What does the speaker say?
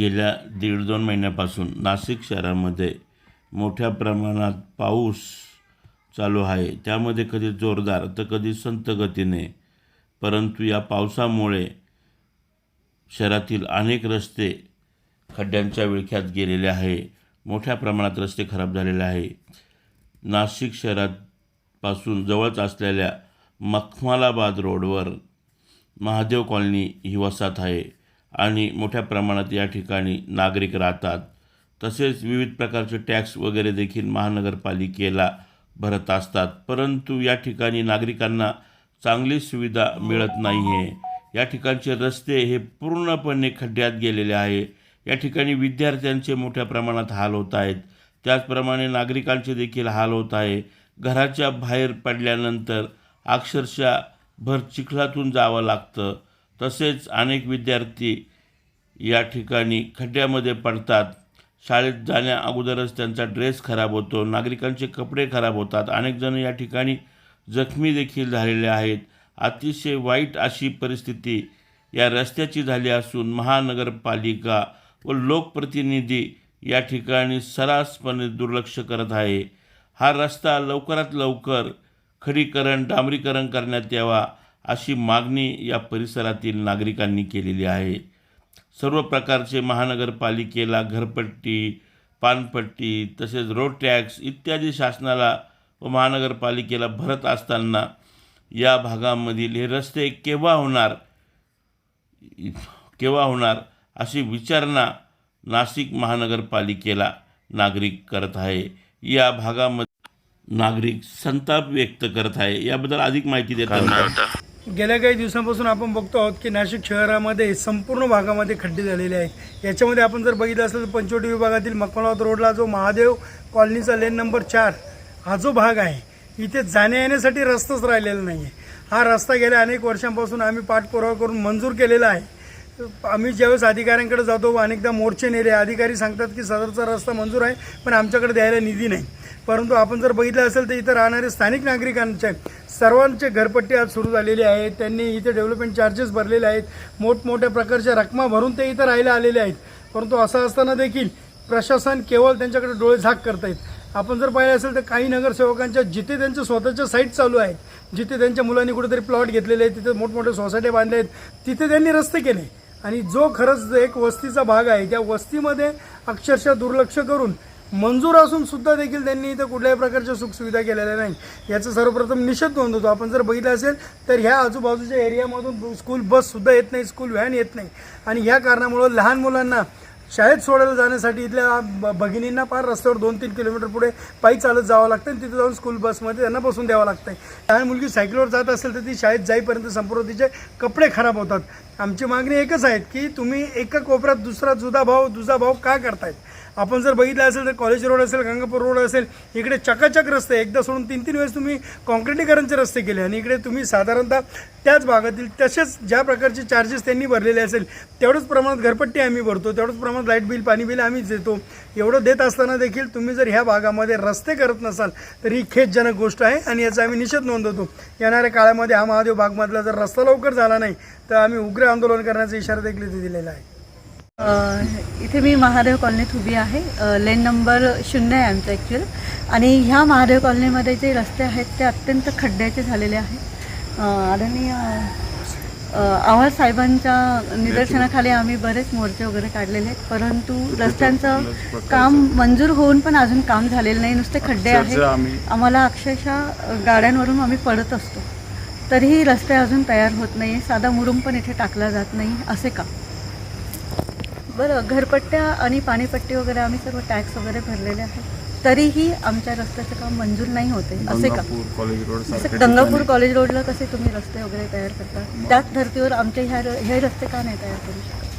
गेल्या दीड दोन महिन्यापासून नाशिक शहरामध्ये मोठ्या प्रमाणात पाऊस चालू आहे. त्यामध्ये कधी जोरदार तर कधी संत गतीने. परंतु या पावसामुळे शहरातील अनेक रस्ते खड्ड्यांच्या विळख्यात गेलेले आहे. मोठ्या प्रमाणात रस्ते खराब झालेले आहे. नाशिक शहरापासून जवळच असलेल्या मखमालाबाद रोडवर महादेव कॉलनी ही वसाहत आहे. आणि मोठ्या प्रमाणात या ठिकाणी नागरिक राहतात. तसेच विविध प्रकारचे टॅक्स वगैरे देखील महानगरपालिकेला भरत असतात. परंतु या ठिकाणी नागरिकांना चांगली सुविधा मिळत नाही आहे या ठिकाणचे रस्ते हे पूर्णपणे खड्ड्यात गेलेले आहे. या ठिकाणी विद्यार्थ्यांचे मोठ्या प्रमाणात हाल होत आहेत. त्याचप्रमाणे नागरिकांचे देखील हाल होत आहे. घराच्या बाहेर पडल्यानंतर अक्षरशः भर चिखलातून जावं लागतं. तसेच अनेक विद्यार्थी या ठिकाणी खड्ड्यामध्ये पडतात. शाळेत जाण्या अगोदरच त्यांचा ड्रेस खराब होतो नागरिकांचे कपडे खराब होतात. अनेकजण या ठिकाणी जखमी देखील झालेले आहेत. अतिशय वाईट अशी परिस्थिती या रस्त्याची झाली असून महानगरपालिका व लोकप्रतिनिधी या ठिकाणी सर्रासपणे दुर्लक्ष करत आहे. हा रस्ता लवकरात लवकर खडीकरण डांबरीकरण करण्यात यावा. अशी मागणी या परिसरातील नागरिकांनी केलेली आहे. सर्व प्रकारचे महानगरपालिकेला घरपट्टी पानपट्टी तसेच रोड टॅक्स इत्यादी शासनाला व महानगरपालिकेला भरत असताना या भागामधील हे रस्ते केव्हा होणार केव्हा होणार अशी विचारणा नाशिक महानगरपालिकेला नागरिक करत आहे. या भागामध्ये नागरिक संताप व्यक्त करत आहे. याबद्दल अधिक माहिती देताना गेल्या काही दिवसांपासून आपण बघतो आहोत की नाशिक शहरामध्ये संपूर्ण भागामध्ये खड्डे झालेले आहेत. याच्यामध्ये आपण जर बघितलं असेल तर पंचवटी विभागातील मकमलावत रोडला जो महादेव कॉलनीचा लेन नंबर चार हा जो भाग आहे इथे जाण्या येण्यासाठी रस्ताच राहिलेला नाही आहे हा रस्ता गेल्या अनेक वर्षांपासून आम्ही पाठपुरावा करून मंजूर केलेला आहे. आम्ही ज्यावेळेस अधिकाऱ्यांकडे जातो अनेकदा मोर्चे नेले अधिकारी सांगतात की सदरचा रस्ता मंजूर आहे पण आमच्याकडे द्यायला निधी नाही. परंतु आपण जर बघितलं असेल तर इथं राहणारे स्थानिक नागरिकांच्या सर्वांचे घरपट्टी आज सुरू झालेली आहे. त्यांनी इथे डेव्हलपमेंट चार्जेस भरलेले आहेत. मोठमोठ्या प्रकारच्या रकमा भरून ते इथं राहायला आलेले आहेत. परंतु असं असताना देखील प्रशासन केवळ त्यांच्याकडे डोळे झाक करतायत आपण जर पाहिलं असेल तर काही नगरसेवकांच्या जिथे त्यांच्या स्वतःच्या साईट चालू आहेत जिथे त्यांच्या मुलांनी कुठेतरी प्लॉट घेतलेले आहेत तिथे मोठमोठे सोसायटी बांधले आहेत तिथे त्यांनी रस्ते केले. आणि जो खरंच एक वस्तीचा भाग आहे त्या वस्तीमध्ये अक्षरशः दुर्लक्ष करून मंजूर असून सुद्धा देखील त्यांनी इथं कुठल्याही प्रकारच्या सुखसुविधा केलेल्या नाही. याचा सर्वप्रथम निषेध नोंदवतो आपण जर बघितलं असेल तर ह्या आजूबाजूच्या एरियामधून स्कूल बससुद्धा येत नाही स्कूल व्हॅन येत नाही. आणि ह्या कारणामुळं लहान मुलांना शाळेत सोडायला जाण्यासाठी इथल्या भगिनींना पार रस्त्यावर दोन तीन किलोमीटर पुढे पायी चालत जावं लागतं आणि तिथे जाऊन स्कूल बसमध्ये त्यांना बसून द्यावं लागतं लहान मुलगी सायकलवर जात असेल तर ती शाळेत जाईपर्यंत संपूर्ण तिचे कपडे खराब होतात. आमची मागणी एकच आहे की तुम्ही एका कोपऱ्यात दुसरा जुदा भाव दुजा भाव का करतायत? आपण जर बघितलं असेल तर कॉलेज रोड असेल गंगापूर रोड असेल इकडे चकाचक रस्ते. एकदा सोडून तीन तीन वेळेस तुम्ही कॉन्क्रिटीकरणचे रस्ते केले आणि इकडे तुम्ही साधारणतः त्याच भागातील तसेच ज्या प्रकारचे चार्जेस त्यांनी भरलेले असेल तेवढंच प्रमाणात घरपट्टी आम्ही भरतो तेवढंच प्रमाणात लाइट बिल पाणी बिल आम्हीच देतो. एवढं देत असताना देखील तुम्ही जर ह्या भागामध्ये रस्ते करत नसाल तर ही खेदजनक गोष्ट आहे आणि याचा आम्ही निषेध नोंदवतो. येणाऱ्या काळामध्ये हा महादेव भागमधला जर रस्ता लवकर झाला नाही तर आम्ही उग्र आंदोलन करण्याचा इशारा देखील दिलेला आहे. इथे मी महादेव कॉलनीत उभी आहे. लेन नंबर शून्य आहे आमचा ॲक्च्युअल आणि ह्या महादेव कॉलनीमध्ये जे रस्ते आहेत ते अत्यंत खड्ड्याचे झालेले आहेत आदरणीय आव्हाड साहेबांच्या निदर्शनाखाली आम्ही बरेच मोर्चे वगैरे काढलेले आहेत. परंतु रस्त्यांचं काम मंजूर होऊन पण अजून काम झालेलं नाही. नुसते खड्डे आहेत. आम्हाला अक्षरशः गाड्यांवरून आम्ही पडत असतो. तरीही रस्ते अजून तयार होत नाही साधा मुरुम पण इथे टाकला जात नाही. असे का? बरं घरपट्ट्या आणि पाणीपट्टी वगैरे आम्ही सर्व टॅक्स वगैरे भरलेले आहेत. तरीही आमच्या रस्त्याचं काम मंजूर नाही होते असे का? कॉलेज रोड गंगापूर कॉलेज रोडला कसे तुम्ही रस्ते वगैरे तयार करता? त्याच धर्तीवर आमच्या ह्या हे रस्ते का नाही तयार करू शकत?